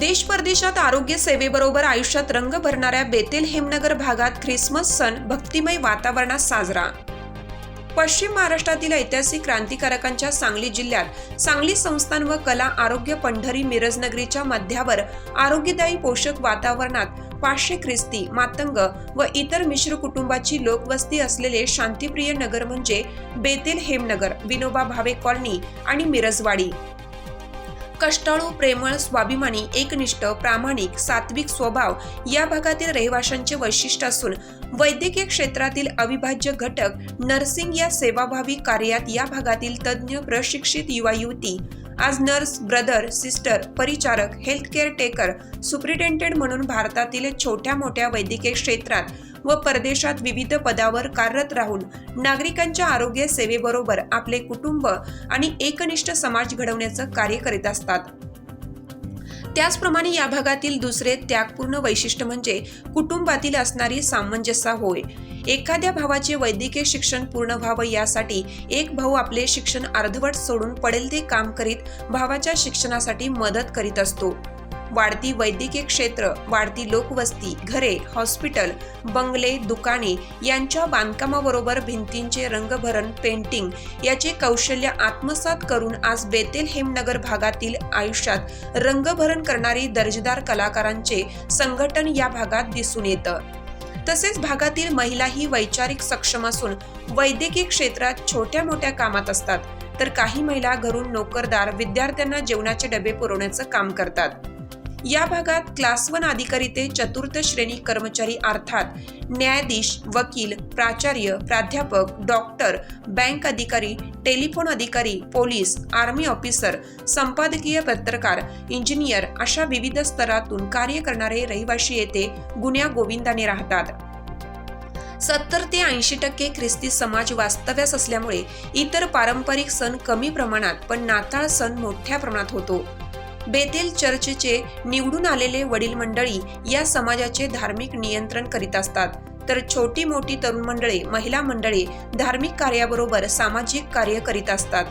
देश परदेशात आरोग्य सेवेबरोबर आयुष्यात रंग भरणाऱ्या बेतेल हेमनगर भागात ख्रिसमस सण भक्तिमय वातावरणात साजरा. पश्चिम महाराष्ट्रातील ऐतिहासिक क्रांतिकारकांच्या सांगली जिल्ह्यात सांगली संस्थान व कला आरोग्य पंढरी मिरजनगरीच्या मध्यावर आरोग्यदायी पोषक वातावरणात पाचशे ख्रिस्ती मातंग व इतर मिश्र कुटुंबाची लोकवस्ती असलेले शांतिप्रिय नगर म्हणजे बेतेल हेमनगर विनोबा भावे कॉलनी आणि मिरजवाडी. कष्टाळू प्रेमळ स्वाभिमानी एकनिष्ठ प्रामाणिक सात्विक स्वभाव या भागातील रहिवाशांचे वैशिष्ट्य असून वैद्यकीय क्षेत्रातील अविभाज्य घटक नर्सिंग या सेवाभावी कार्यात या भागातील तज्ज्ञ प्रशिक्षित युवा युवती. आज नर्स ब्रदर सिस्टर परिचारक हेल्थ केअर टेकर सुप्रिटेंडेंट म्हणून भारतातील छोट्या मोठ्या वैद्यकीय क्षेत्रात व परदेशात विविध पदावर कार्यरत राहून नागरिकांच्या आरोग्य सेवेबरोबर आपले कुटुंब आणि एकनिष्ठ समाज घडवण्याचं कार्य करीत असतात. त्याचप्रमाणे या भागातील दुसरे त्यागपूर्ण वैशिष्ट्य म्हणजे कुटुंबातील असणारी सामंजस्य होय. एखाद्या भावाचे वैद्यकीय शिक्षण पूर्ण व्हावं यासाठी एक भाऊ आपले शिक्षण अर्धवट सोडून पडेल ते काम करीत भावाच्या शिक्षणासाठी मदत करीत असतो. वाढती वैद्यकीय क्षेत्र वाढती लोकवस्ती घरे हॉस्पिटल बंगले दुकाने यांच्या बांधकामाबरोबर भिंतींचे रंगभरण पेंटिंग याचे कौशल्य आत्मसात करून आज बेतेल हेमनगर भागातील आयुष्यात रंगभरण करणारी दर्जेदार कलाकारांचे संघटन या भागात दिसून येतं. तसेच भागातील महिलाही वैचारिक सक्षम असून वैद्यकीय क्षेत्रात छोट्या मोठ्या कामात असतात. तर काही महिला घरून नोकरदार विद्यार्थ्यांना जेवणाचे डबे पुरवण्याचं काम करतात. या भागात क्लास वन अधिकारी ते चतुर्थ श्रेणी कर्मचारी अर्थात न्यायाधीश वकील प्राचार्य प्राध्यापक डॉक्टर बँक अधिकारी टेलिफोन अधिकारी पोलीस आर्मी ऑफिसर संपादकीय पत्रकार इंजिनियर अशा विविध स्तरातून कार्य करणारे रहिवाशी येथे गुन्ह्या गोविंदाने राहतात. सत्तर ते ऐंशी टक्के ख्रिस्ती समाज वास्तव्यास असल्यामुळे इतर पारंपरिक सण कमी प्रमाणात पण नाताळ सण मोठ्या प्रमाणात होतो. बेतेल चर्चचे निवडून आलेले वडील मंडळी या समाजाचे धार्मिक नियंत्रण करीत असतात. तर छोटी मोठी तरुण मंडळे महिला मंडळे धार्मिक कार्याबरोबर सामाजिक कार्य करीत असतात.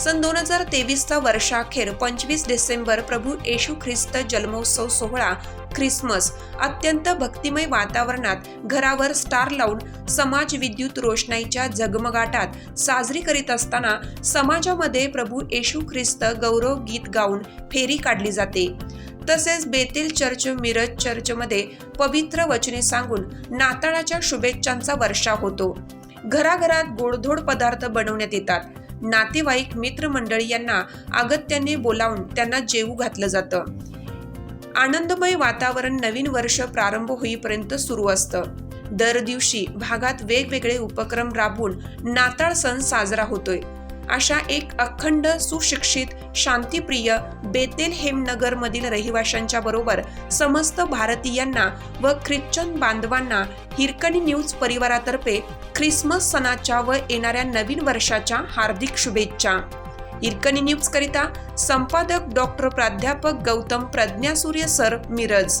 सन दोन हजार तेवीसचा वर्षाखेर पंचवीस डिसेंबर प्रभू येशू ख्रिस्त जन्मोत्सव सोहळा ख्रिसमस अत्यंत भक्तिमय वातावरणात घरावर स्टार लावून समाज विद्युत रोषणाईच्या झगमगाटात साजरी करीत असताना समाजामध्ये प्रभू येशू ख्रिस्त गौरव गीत गाऊन फेरी काढली जाते. तसेच बेतेल चर्च मिरज चर्चमध्ये पवित्र वचने सांगून नाताळाच्या शुभेच्छांचा वर्षा होतो. घराघरात गोडधोड पदार्थ बनवण्यात येतात. नातेवाईक मित्रमंडळी यांना अगत्याने बोलावून त्यांना जेवू घातलं जातं. आनंदमय वातावरण नवीन वर्ष प्रारंभ होईपर्यंत सुरू असतं. दर दिवशी भागात वेगवेगळे उपक्रम राबवून नाताळ सण साजरा होतोय. अशा एक अखंड सुशिक्षित शांतीप्रिय बेतेल हेमनगर मधील रहिवाशांच्या बरोबर समस्त भारतीयांना व ख्रिश्चन बांधवांना हिरकणी न्यूज परिवारातर्फे ख्रिसमस सणाच्या व येणाऱ्या नवीन वर्षाच्या हार्दिक शुभेच्छा. हिरकणी न्यूज करिता संपादक डॉक्टर प्राध्यापक गौतम प्रज्ञासूर्य सर मिरज.